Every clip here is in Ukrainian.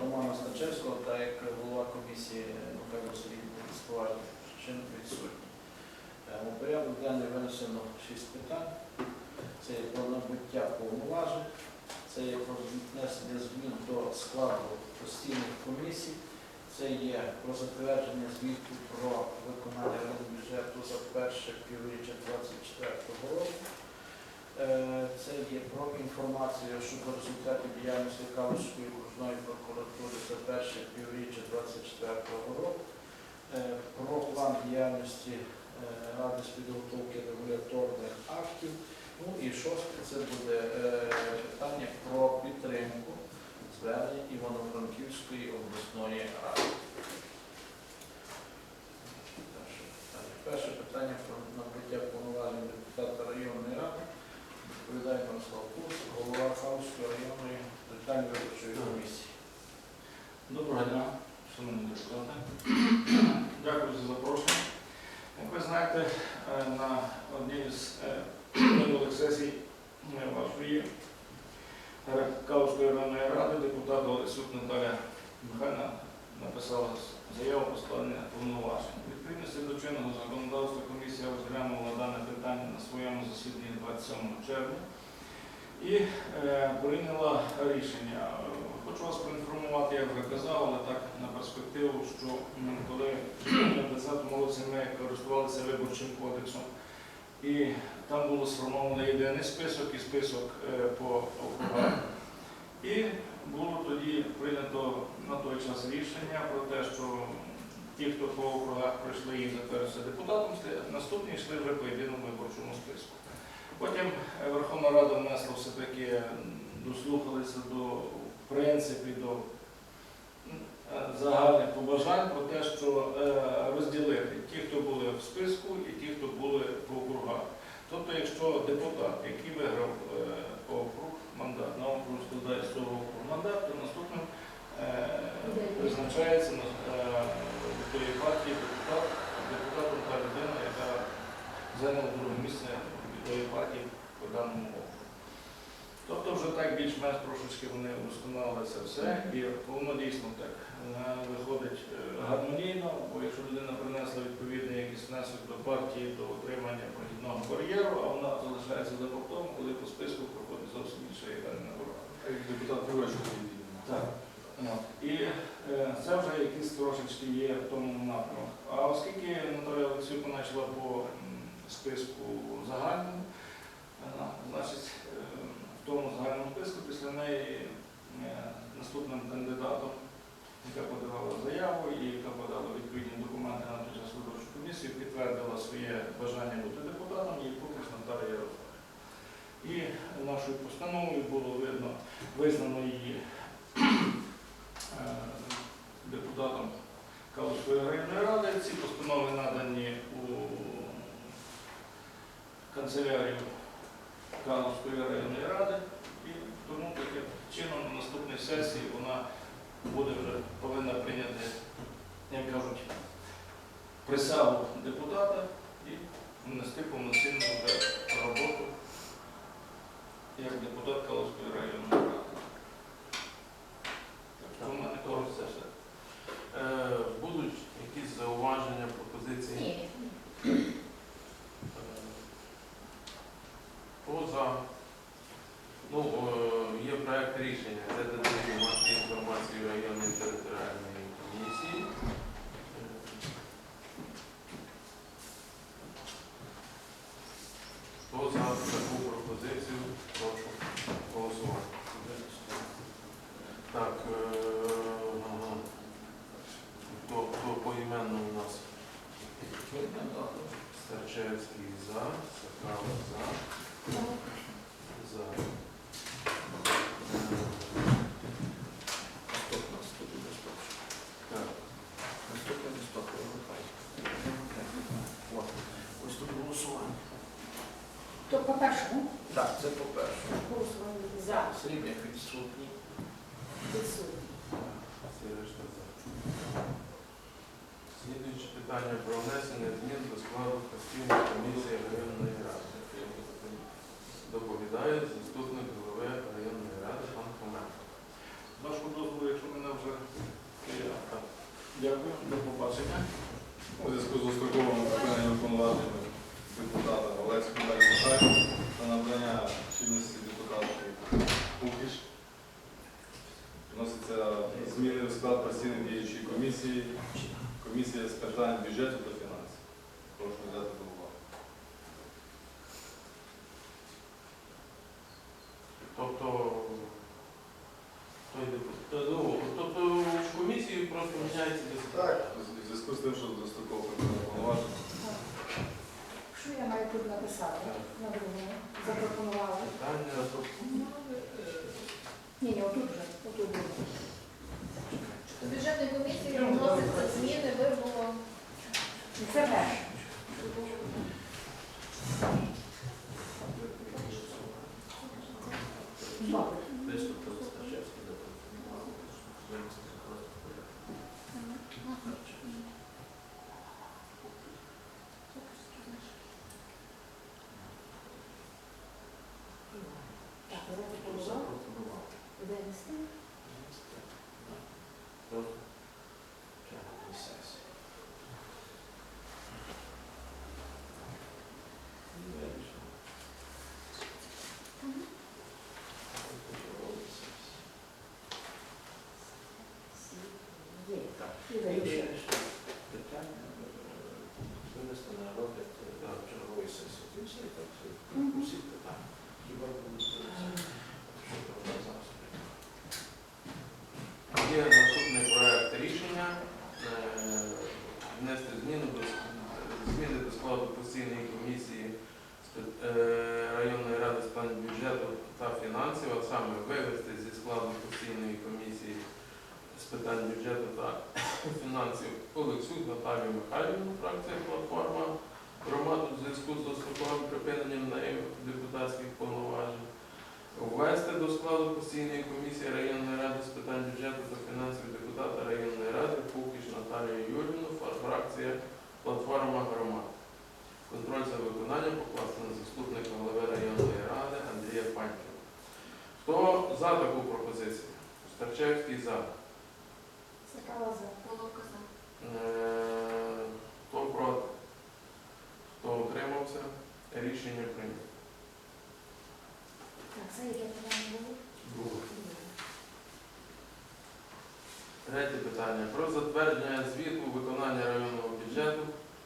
Романа Значевського та як голова комісії Михайло Сергій Поважних причин відсутні. Е, У порядок денний винесено шість питань. Це є про набуття повноважень, це є про внесення змін до складу постійних комісій, це є про затвердження звіту про виконання бюджету за перше півріччя 2024 року. Е, Це є про інформацію щодо результатів діяльності Калузької окружної прокуратури за перше півріччя 2024 року. Е, Про план діяльності е, Ради з підготовки регуляторних актів. Ну і шосте це буде питання про підтримку звернення Івано-Франківської обласної ради. Перше питання. Про набуття повноважень депутата районної ради. Відповідає Мирослав Курс, голова Хавської районної територіальної виборчої комісії. Доброго дня, шановні депутати. Дякую за запрошення. Як ви знаєте, е, на одній з е, минулих сесій е, вашої е, Калузької районної ради депутат Олесюк Наталя Михайлівна написала заяву про складення повноважень. Відповідності до чинного законодавства комісія розглянула дане питання на своєму засіданні 27 червня і е, прийняла рішення. Хочу вас проінформувати, як вже казав, але так на перспективу, що коли в 2020 році ми користувалися виборчим кодексом, і там було сформовано єдиний список і список е, по округах. І було тоді прийнято на той час рішення про те, що ті, хто по округах прийшли і затвердилися депутатом, наступні йшли вже по єдиному виборчому списку. Потім е, Верховна Рада внесла все-таки, дослухалися до в до е, загальних побажань про те, що е, розділити ті, хто були в списку, і ті, хто були по округах. Тобто, якщо депутат, який виграв округ, мандат, на округ складає 40 округ мандат, то наступним призначається на тої партії депутат, депутатом та людина, яка зайняла друге місце партії по даному округу. Тобто вже так більш-менш трошечки вони вдосконалили це все, і воно дійсно так виходить е, гармонійно, бо якщо людина принесла відповідний якийсь внесок до партії до отримання прохідного бар'єру, а вона залишається за бортом, коли по списку проходить зовсім інша яка не набирає. Як депутат Так. Ну, І е, це вже якісь трошечки є в тому напрямку. А оскільки Наталя Олексійовна почала по списку загальному, е, значить, е, в тому загальному списку після неї е, наступним кандидатом, яка подавала заяву і яка подала відповідні документи на той час виборчу комісію, підтвердила своє бажання бути депутатом, її Кукриш Наталія Ярославівна. І нашою постановою було видно, визнано її е, депутатом Калузької районної ради. Ці постанови надані у канцелярію Калузької районної ради. І тому таким чином на наступній сесії вона буде вже повинна прийняти, як кажуть, присягу депутата і внести повноцінну вже роботу як депутат Калузької районної ради. Так що в мене коротко все. Е, Будуть якісь зауваження, пропозиції? Ні. Е, Поза, ну, е, є проект рішення, це додає масі інформації районної територіальної комісії. Е, Хто за таку пропозицію, прошу голосувати. Так, е, ага. хто, хто поіменно у нас? Старчевський за, Сакала за. За. Наступна наступна безпечно. Так. Наступна безпечно. От. Ось тут голосування. То по-першому Так, це по-перше. голосування за Срібняк відсутній. відсутні. Всі решта за. Слідуюче питання про внесення змін до складу постійної комісії районної ради. Доповідає заступник голови районної ради пан Хоменко. З вашого дозволу, якщо мене вже є. Дякую, до побачення. У зв'язку з остроковим припиненням повноважень депутата Олецького Дар'я Михайловна та набрання чинності депутатки Кукіш вносяться зміни в склад постійної діючої комісії, комісія з питань бюджету та фінансів. Прошу взяти до уваги. Тобто, ну, тобто в комісії просто міняється депутат. У зв'язку з тим, що достроково повноважень, Що я маю тут написати? На другому. Запропонувала. Питання Ні, ні. Отут буде. До бюджетної комісії вносяться зміни, вибуло. І Це перше. Добре. Виступ Сташевський Так, я запропонувала. Винести. Є. І вирішили. Питання е, винести на розгляд е, на чергової сесії. І все, і так, все. Мгм. Усі питання. Хіба будуть, е, що там у нас зараз? Є наступний проект рішення е, внести зміни до зміни до складу постійної комісії е, районної ради з питань бюджету та фінансів, а саме вивести зі складу постійної комісії з питань бюджету та фінансів Олексу Наталію Михайлівну, фракція платформа громаду в зв'язку з достроковим припиненням нею депутатських повноважень. Ввести до складу постійної комісії районної ради з питань бюджету та фінансів депутата районної ради Пукіш Наталію Юрівну, фракція Платформа громад. Контроль за виконанням покласти на заступника голови районної ради Андрія Панькова. Хто за таку пропозицію? Старчевський за. Цікава за. Головка за. Е, Хто проти? Хто утримався? Рішення прийнято. Так, це яке питання було? Друге. Третє питання. Про затвердження звіту виконання районного бюджету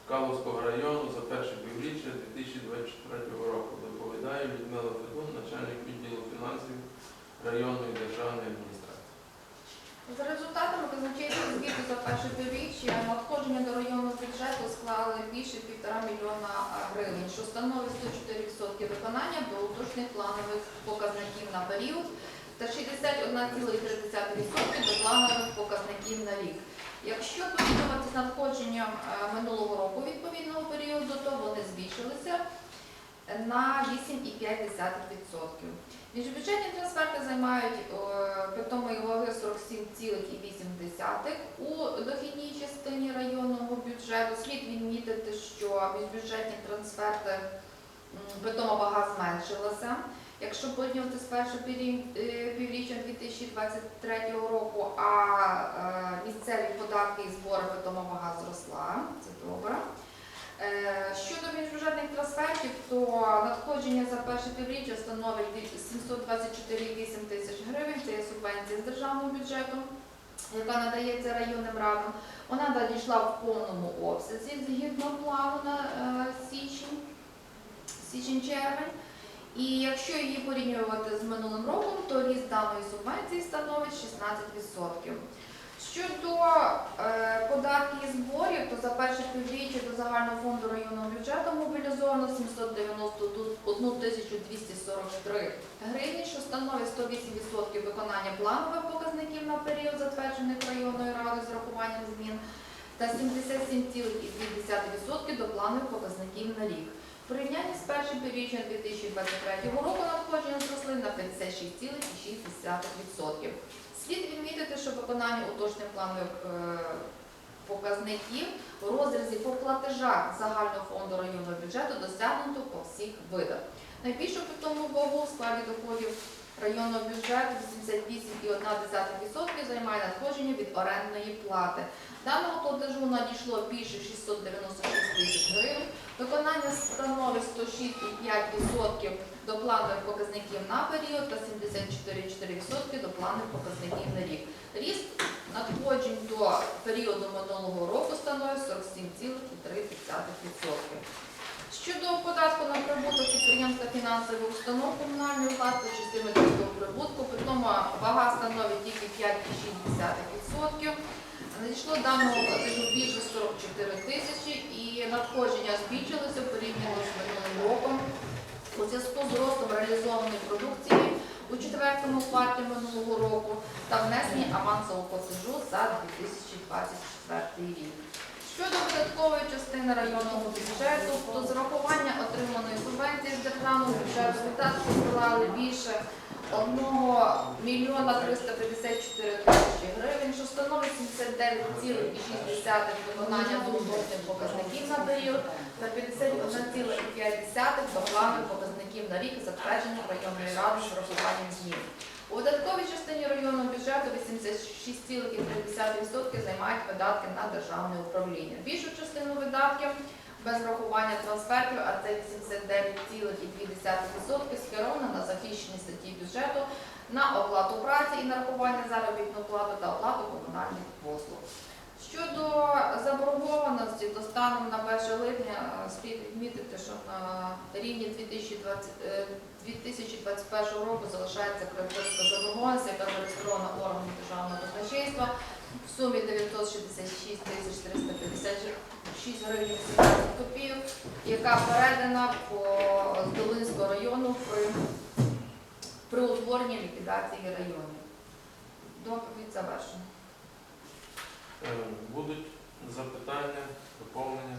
Калузького району за перше півріччя 2024 року. Доповідає Людмила Федун, начальник відділу фінансів районної державної адміністрації. За результатами казначейського звіту за перше півріччя надходження до районного бюджету склали більше півтора мільйона гривень, що становить 104% виконання до уточних планових показників на період та 61,3% до планових показників на рік. Якщо порівнювати з надходженням е, минулого року відповідного періоду, то вони збільшилися на 8,5%. Міжбюджетні трансферти займають питомої ваги 47,8 у дохідній частині районного бюджету. Слід відмітити, що міжбюджетні трансферти питома вага зменшилася. Якщо порівнювати з піврі- е, півріччям 2023 року, а е, місцеві податки і збори питома вага зросла. Це добре. Е, Щодо міжбюджетних трансфертів, то надходження за перше півріччя становить від 724,8 тисяч гривень. Це є субвенція з державного бюджету, яка надається районним радам. Вона надійшла в повному обсязі згідно плану на січень, січень-червень. І якщо її порівнювати з минулим роком, то ріст даної субвенції становить 16%. Щодо е, податків і зборів, то за перше півріччя до загального фонду районного бюджету мобілізовано 791 тисячу 243 гривні, що становить 108% виконання планових показників на період, затверджених районною радою з рахуванням змін, та 77,2% до планових показників на рік. В порівнянні з першим півріччям 2023 року надходження зросли на 56,6%. Слід відмітити, що виконання уточних планових е, показників у розрізі по платежах загального фонду районного бюджету досягнуто по всіх видах. Найбільшу питому вагу в складі доходів районного бюджету 88,1% займає надходження від орендної плати. Даного платежу надійшло більше 696 тисяч гривень. Виконання становить 106,5% до планових показників на період та 74,4% до планових показників на рік. Ріст надходжень до періоду минулого року становить 47,3%. Щодо податку на прибуток підприємств та фінансових установ комунальної власності частини міського прибутку, при тому вага становить тільки 5,6%. Надійшло даного платежу більше 44 тисячі і надходження збільшилися порівняно з минулим роком у зв'язку з ростом реалізованої продукції у четвертому кварталі минулого року та внесення авансового платежу за 2024 рік. Щодо видаткової частини районного бюджету, то з урахування отриманої субвенції з державного бюджету видатки склали більше 1 мільйона 354 тисячі гривень, що становить 79,6% виконання доступних показників на період та 51,5% до планових показників на рік, затверджених районною радою з урахуванням змін. У видатковій частині районного бюджету 86,3% займають видатки на державне управління. Більшу частину видатків без врахування трансфертів, а це 89,2% скеровано на захищені статті бюджету на оплату праці і нарахування заробітну плату та оплату комунальних послуг. Щодо заборгованості, то станом на 1 липня е, слід відмітити, що на рівні 2020, е, 2021 року залишається кредиторська заборгованість, яка зареєстрована органом державного казначейства в сумі 966 тисяч 356 гривень 17 копійок, яка передана по Долинського району при, при утворенні ліквідації районів. Доповідь завершена. Е, Будуть запитання, доповнення?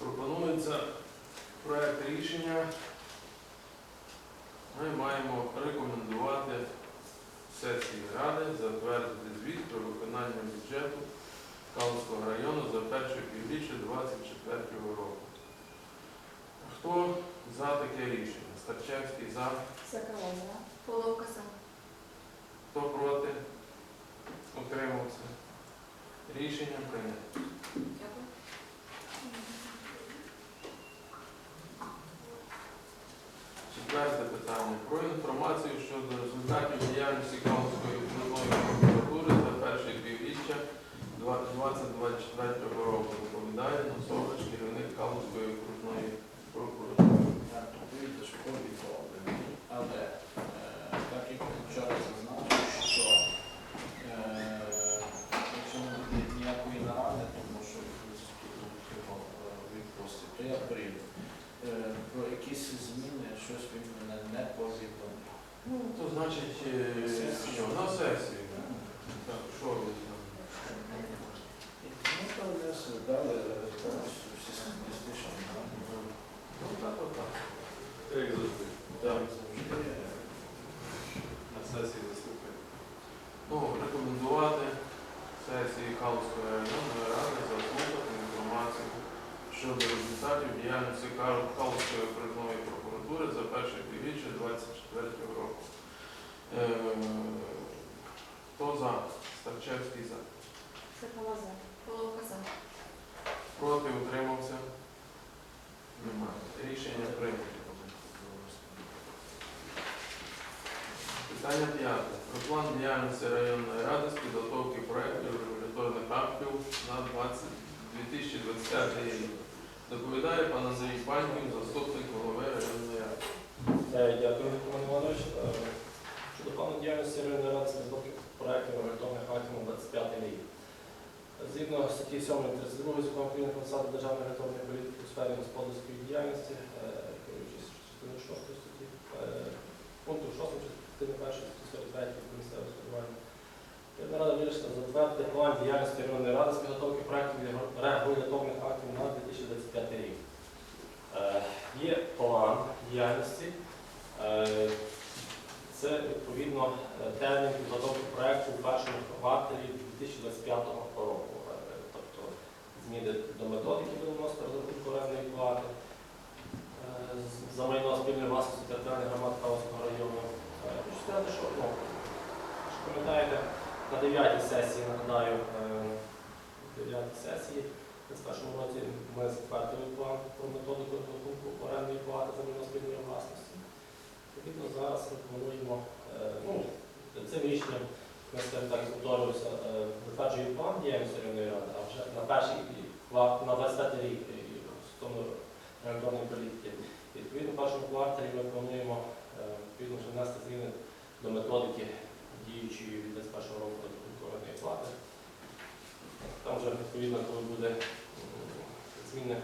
Пропонується проект рішення. Ми маємо рекомендувати сесії Ради затвердити звіт про виконання бюджету Калузького району за перше півріччя 2024 року. Хто за таке рішення? Старчевський за. Соколова. Головка сам. Хто проти? Утримався. Рішення прийнято. Дякую. Четверте питання. Про інформацію щодо результатів діяльності Калузької окружної прокуратури за перше півріччя 2024 року. Доповідає Носович, керівник Калузької окружної прокуратури. Я відповідь ж повідомлений, але е, так як вчора зазначив, що е, якщо не буде ніякої наради, тому що його відпустить, то я прийду. Е, Про якісь зміни щось він мене не повідомив. Ну, то значить, е, що на сесію. Так, що ви там? Ну, то десь дали повністю всі статистичні дані. Ну, так, от так. Як завжди. Так, завжди. На сесії заслухаємо. Ну, рекомендувати сесії Калузької районної ради заслухати інформацію щодо результатів діяльності Кал- Калузької окружної прокуратури за перше півріччя 2024 року. Е, Хто за? Старчевський за. Соколова. Головка сам. Проти утримався? Немає. Рішення прийнято. Питання п'яте. Про план діяльності районної ради з підготовки проєктів регуляторних актів на 20 2025 рік. Доповідає пан Андрій Паньків, заступник голови районної ради. Е, Дякую, Роман Іванович. Е, Щодо плану діяльності районної ради з підготовки проєктів регуляторних актів на 25 рік. Згідно статті 7 32 закону України про засади державної регуляторної політики у сфері господарської діяльності, е, керуючись частиною 6 статті, е, пункту 6 частини 1 статті 43 про місцеве Районна рада вирішила затвердити план діяльності районної ради з підготовки проєктів регуляторних актів на 2025 рік. Е, Є план діяльності. Е, термін підготовки проекту у першому кварталі 2025 року. Е, Тобто зміни до методики будемо вносити розрахунку орендної плати е, за майно спільної власності територіальних громад Калицького району. Е, Хочу сказати, що ну, що пам'ятаєте, на 9 сесії нагадаю, е, 9 сесії в першому році ми затвердили план про методику розрахунку орендної плати за майно спільної власності. Відповідно, зараз ми плануємо, е, ну, цим рішенням ми скажімо так повторюємося, е, затверджуємо план діяльності районної ради, а вже на перший на 25 рік е, в тому регуляторної політики. Відповідно, в першому кварталі ми плануємо е, відповідно внести зміни до методики діючої від 21 року розрахунку орендної плати. Там вже відповідно, коли буде зміни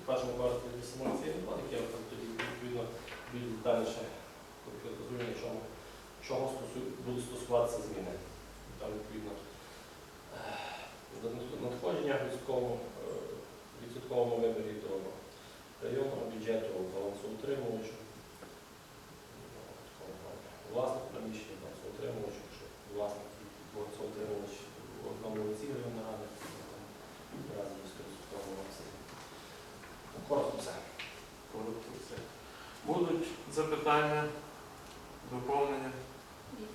в першому кварталі до самої цієї методики, я тоді відповідно більш детальніше конкретизуємо, чому, чого будуть стосуватися зміни. Там відповідно е, надходження в відсотковому, е, відсотковому виборі до районного бюджету балансоутримувачу, власник приміщення балансоутримувачу, якщо власник балансоутримувач в одному лиці районної ради, наразі є 100% Коротко все. Коротко все. Будуть запитання, доповнення? Ні.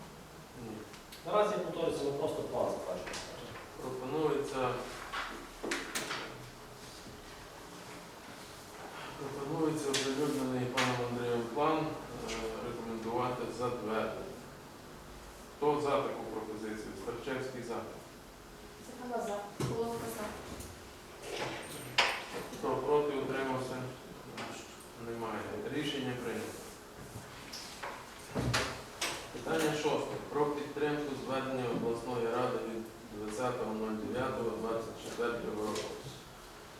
Наразі повторюється, ми просто план затверджуємо. Пропонується пропонується оприлюднений паном Андрієм план е, рекомендувати затвердити. Хто за таку пропозицію? Старчевський за. Сахала за. Головка за. Хто проти утримався? Немає. Рішення прийнято. Питання шосте. Про підтримку зведення обласної ради від 20.09.24 року.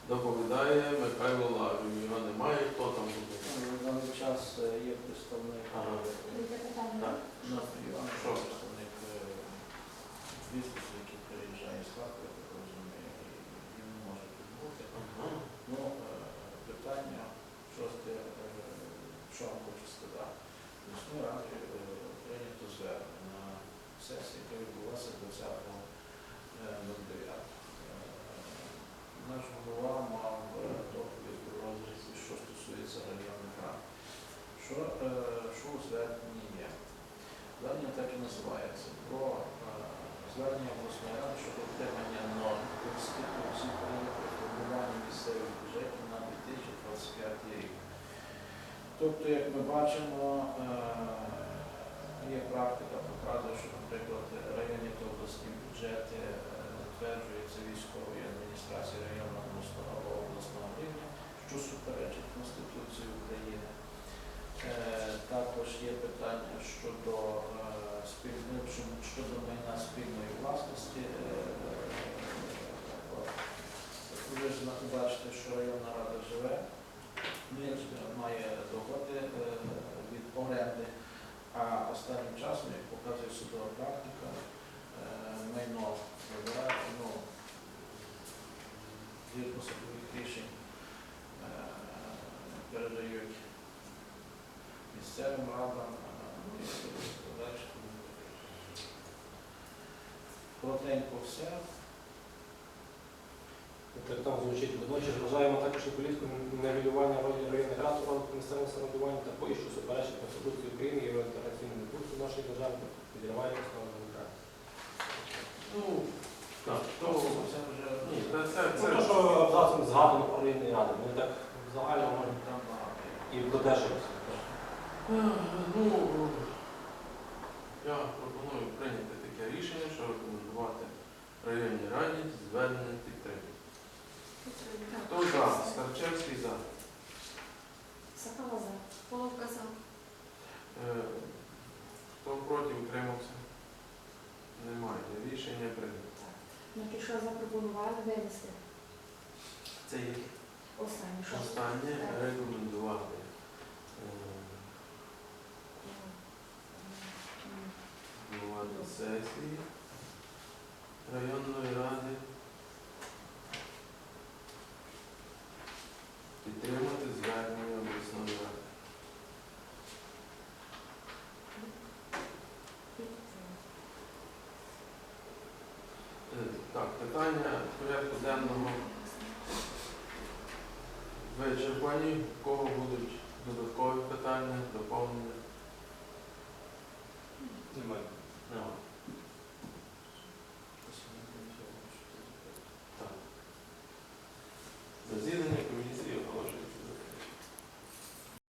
Доповідає Михайло Лаврів. Його немає. Хто там буде? На даний час е, є представник Ага. е, Третє питання. Так. Настрій Іванович, Що? представник е, бізнесу, який приїжджає з Харкова, так розумію, він не може тут бути. Ну, е, питання шосте, е, що вам хочу сказати. Міської раді е, прийнято звернення на сесії, яка відбулася 20.09. Наш голова мав доповідь у розрізі, що стосується районних рад. Що, що у зверненні є? Звернення так і називається про звернення обласної ради щодо отримання норм Конституції України про формування місцевих бюджетів на 2025 рік. Тобто, як ми бачимо, е, є практика, показує, що, наприклад, районні та обласні бюджети е, затверджуються військовою адміністрацією районного або обласного рівня, що суперечить Конституції України. Е, Також є питання щодо щодо- майна спільної власності. Е. Ви ж бачите, що районна рада живе, ну, як ж, має доходи е, від оренди, а останнім часом, як показує судова практика, е, майно ну, згідно судових рішень е, передають місцевим радам, е, ну і далі. Коротенько все. Так там звучить водночас вважаємо також і політику нивелювання ролі районних рад у розвитку місцевого самоврядування такої, що суперечить Конституції України і інтернаційному курсу нашої держави та підривання основи демократії. Ну, так, То то... це вже Ні, це, Це це те, що абзацом згадано про районні ради. Ми так загально можемо там багато. і додержимося. Ну, я пропоную прийняти таке рішення, що рекомендувати районній раді звернення підтримки. Хто за? Старчевський за. Сахала за. Головка за. Е, Хто проти утримався? Немає. Рішення прийнято. Ми тільки що запропонували винести. Це є Останнє. що? останнє рекомендувати. е, Голова сесії районної ради.